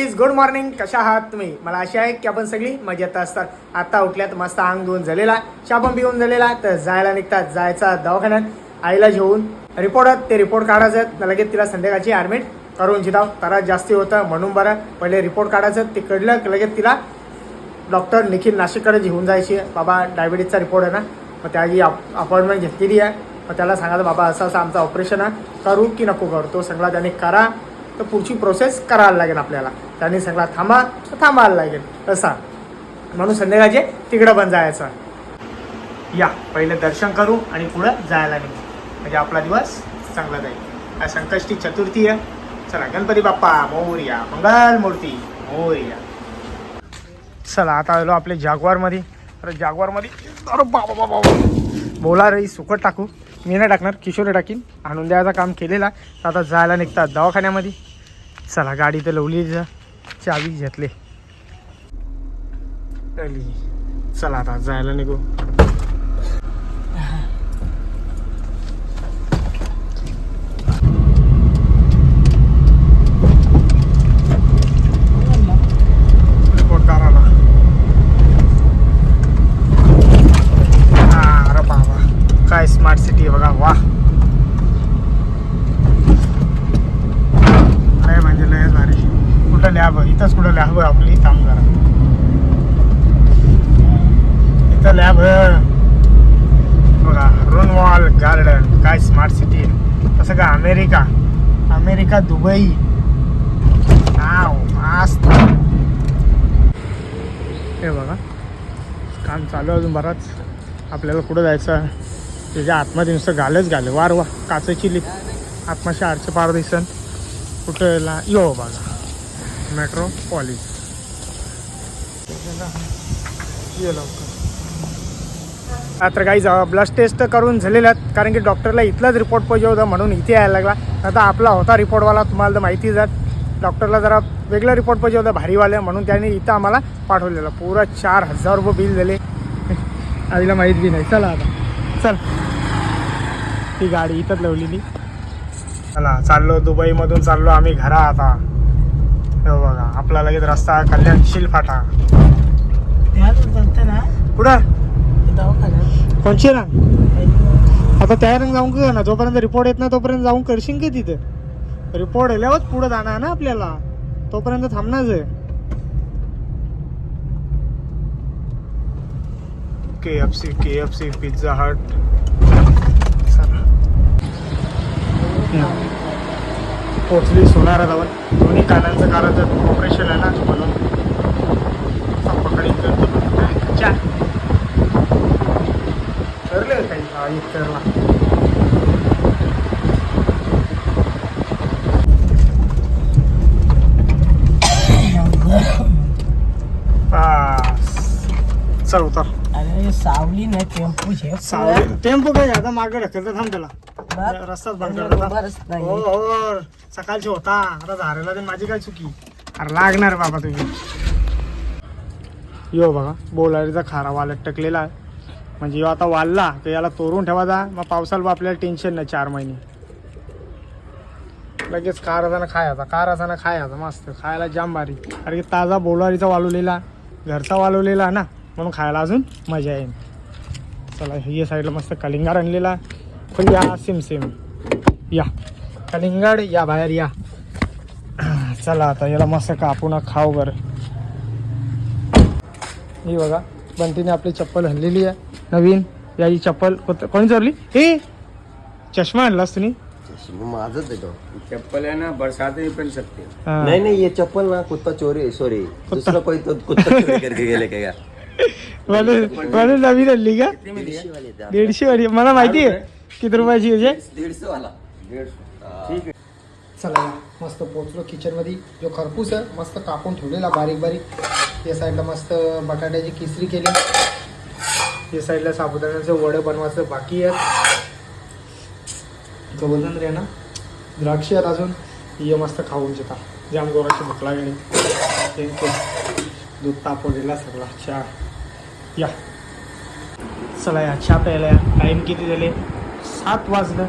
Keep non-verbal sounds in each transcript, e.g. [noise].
Guys good morning कशा आहात तुम्ही? मला अशी आहे की आपण सगळी मजेत असतात. आता उठल्यात मस्त अंग धुवून झालेला. चहा पण पिऊन झालेला. तर जायला निघतात जायचा दवाखान्यात. आईला घेऊन रिपोर्टात ते रिपोर्ट काढायचं लगेच तिला संध्याकाळची ॲडमिट करून जिताव त्रास जास्ती होतं म्हणून बरं पहिले रिपोर्ट काढायचं ते कळलं की लगेच तिला डॉक्टर निखिल नाशिककडे घेऊन जायची बाबा डायबिटीजचा रिपोर्ट आहे ना? मग त्याची अपॉइंटमेंट घेतलेली आहे. मग त्याला सांगायचं बाबा असं असं आमचं ऑपरेशन आहे. करू की नको करू? तो सगळा त्याने करा. तर पुढची प्रोसेस करायला लागेल आपल्याला. त्यांनी सगळा थांबा तर थांबायला लागेल. असा म्हणून संध्याकाळचे तिकडं पण जायचं. या पहिले दर्शन करू आणि पुढं जायला निघू. म्हणजे आपला दिवस चांगला जाईल. संकष्टी चतुर्थी आहे. चला गणपती बाप्पा मोर्या मंगल मूर्ती मोर्या. चला आता आलो आपल्या जागवारमध्ये. अरे जागवारमध्ये अरे बाबा बाबा बाबा. बोला रे सुकट टाकू. मी नाही टाकणार किशोर टाकीन. आणून द्यायचं काम केलेला. तर आता जायला निघतात दवाखान्यामध्ये. चला गाडी तर लवली चावी घेतले चला आता जायला निघू. रिपोर्ट अरे काय स्मार्ट सिटी बघा. वा लय म्हणजे लय भारी कुठं लॅब इथंच कुठं लॅब आपली? काम करा इथं लॅब बघा रोनवॉल गार्डन काय स्मार्ट सिटी तसं का अमेरिका? America Dubai. आव मस्त. हे बघा काम चालू अजून बराच. आपल्याला कुठं जायचं त्याच्या आतमध्ये नुसतं घालच गाले. वार वा काचेची लिप आत्माशी आरचे पार दिसन कुठं ला यो बघा. मेट्रो कॉलेज ये लवकर आता काही ब्लड टेस्ट करून झालेल्या आहेत कारण की डॉक्टरला इथलाच रिपोर्ट पाहिजे होता म्हणून इथे यायला लागला. आता आपला होता रिपोर्टवाला तुम्हाला तर माहितीच आहे. डॉक्टरला जरा वेगळा रिपोर्ट पाहिजे होता भारीवाले म्हणून त्याने इथं आम्हाला पाठवलेलं. पुरा चार हजार रुपये बिल झाले. [laughs] आईला माहीत बी नाही. चला आता. चल. ती गाडी इथंच लावलेली. चला चाललो दुबईमधून चाललो आम्ही घरा आता. बघा आपला लगेच रस्ता कल्याणशील फाटा. कुठं? कोणची ना आता त्या रंग जाऊन कर ना जोपर्यंत रिपोर्ट येत ना तोपर्यंत जाऊन करशील का तिथं? रिपोर्ट आल्यावरच पुढं जाणार ना आपल्याला. तोपर्यंत थांबणारच आहे K F C K F C Pizza Hut चला. पोचली सोनारा जाऊन दोन्ही कानांचं कानाचं ऑपरेशन आहे ना म्हणून ठरले काही. हा ठरला. चल उतर. अरे सावली नाही टेम्पो छे सावली. टेम्पो काय आता मागे ढकलतं थांब त्याला. रस्ताच बंद नाही. हो हो सकाळची होता. आता झालेला ते माझी काय चुकी? अरे लागणार बाबा तुम्ही यो बघा बोलारीचा खारा वालत टकलेला आहे. म्हणजे यो आता वालला तर याला तोरून ठेवायचा मग पावसाला बा आपल्याला टेन्शन नाही चार महिने. लगेच कार असाना खायचा कार असाना खायचा मस्त. खायला जाम भारी. कारण की ताजा बोलारीचा वालवलेला घरचा वालवलेला ना. म्हणून खायला अजून मजा येईल चला हे साईडला मस्त कलिंगार आणलेला पण या सिम सिम. या. कलिंगड या बाहेर या. चला आता याला मस्त कापून खाऊ बरं. ही बघा बंटीने आपली चप्पल हल्लेली आहे. नवीन याची चप्पल कोणी चोरली? हे चष्मा आणलास तुम्ही? माझच आहे तो. चप्पल है ना बरसात में पहन सकते हो. हा. नाही नाही ये चप्पल ना कुत्ता चोरी सॉरी दुसरा कोई तो कुत्ता चोरी करके गेले काय का [laughs] म्हणून म्हणून नवीन आणली का? दीडशे वाली मला माहिती आहे. किती रुपयाची आहे दीडशे वाला. ठीक है चला या मस्त पोचलो किचनमध्ये जो खरपूस आहे मस्त कापून ठेवलेला बारीक बारीक. या साईडला मस्त बटाट्याची किसरी केली. या साईडला साबुदाण्याचं वडं बनवायचं बाकी आहे. गवदन रे ना द्राक्षी आहेत अजून. ये मस्त खाऊन शेता जाम गोराची भूक लागली. थँक्यू दूध तापवलेला सगळा. चहा. या. चला या चहा प्यायला या. टाईम किती झाले? सात वाजलं.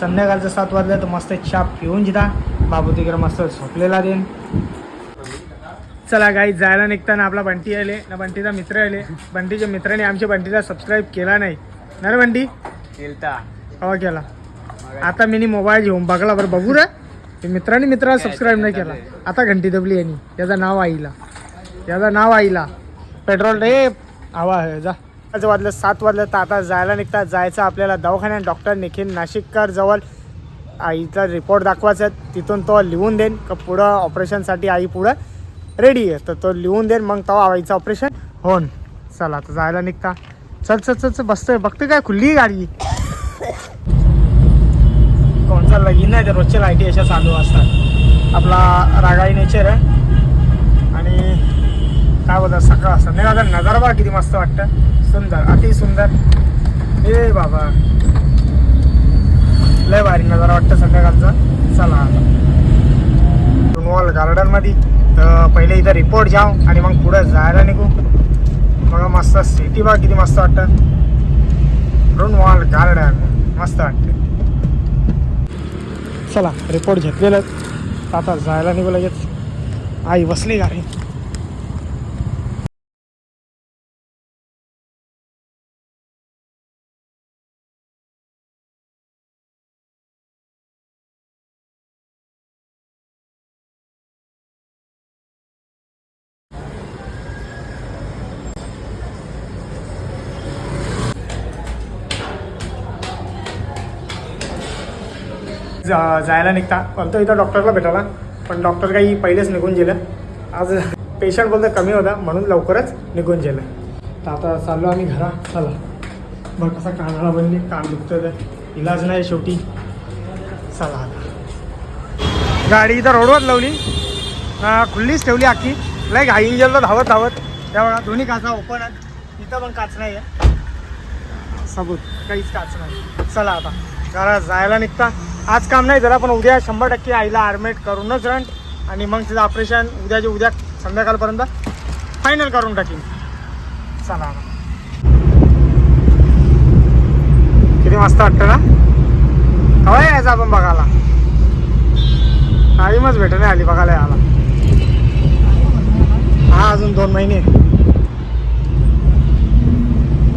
संध्याकाळचं सात वाजलं तर मस्त चहा पिऊन जिता बाबू तिकडे मस्त झोपलेला देन. चला गाई जायला निघताना आपला बंटी आले. ना बंटीचा मित्र आले. बंटीच्या मित्राने आमच्या बंटीला सबस्क्राईब केला नाही. ना रे बंटी? हो केला. आता मी मोबाईल घेऊन बघला बरं बघू रे. मित्राने मित्राला सबस्क्राईब नाही केला. आता घंटी दबली यांनी. याचं नाव आईला. याचं नाव आईला. पेट्रोल रे हवा आहे जा. आज वाजलं सात वाजलं तर आता जायला निघतात. जायचं आपल्याला दवाखान्यात. डॉक्टर निखिल नाशिककर जवळ. आईचा रिपोर्ट दाखवायचा तिथून तो लिहून देईन. का पुढं ऑपरेशनसाठी आई पुढं रेडी आहे. तर तो लिहून देईन. मग तो आईचं ऑपरेशन होन चला आता जायला निघता. चल चल चल चल बसतोय. बघतोय काय खुल्ली आहे गाडी. कोणचा लगीन नाही तर रोजच्या लाईटी अशा चालू असतात. आपला रागाई नेचर आहे काय बोलतात सकाळ संध्याकाळचा नजारा किती मस्त वाटतं. सुंदर अति सुंदर. हे बाबा. लय भारी नजारा वाटतं संध्याकाळचा. चला. डुनवॉल गार्डनमध्ये तर पहिले इथं रिपोर्ट जाऊ आणि मग पुढे जायला निघू. बघा मस्त सिटी बा किती मस्त वाटतं. डुनवॉल गार्डन मस्त वाटतं. चला रिपोर्ट घेतलेलं आता जायला निघू लगेच. आई बसली गाडी. जा- जायला निघता. बोलतो इथं डॉक्टरला भेटायला. पण डॉक्टर काही पहिलेच निघून गेलं. आज पेशंट बोलतो कमी होता म्हणून लवकरच निघून गेलं. तर आता चाललो आम्ही घरा. चला. बरं कसा कानाला बनली कान दुखतं तर इलाज नाही शेवटी. चला आता. गाडी इथं रोडवर लावली. खुल्लीच ठेवली आखी. लय घाई गेलो धावत धावत. त्या बघा दोन्ही काचा ओपन आहेत. इथं पण काच नाही आहे सबूत काहीच काच नाही. चला आता. घरात जायला निघता. आज काम नाही जरा पण उद्या शंभर टक्के आईला आर्मेट करूनच राहण आणि मग तिचं ऑपरेशन उद्याचे उद्या संध्याकाळपर्यंत फायनल करून टाकीन. चला किती मस्त वाटतं ना? हवा यायचं आपण बघायला? टाईमच भेट नाही आली बघायला यायला. हा अजून दोन महिने.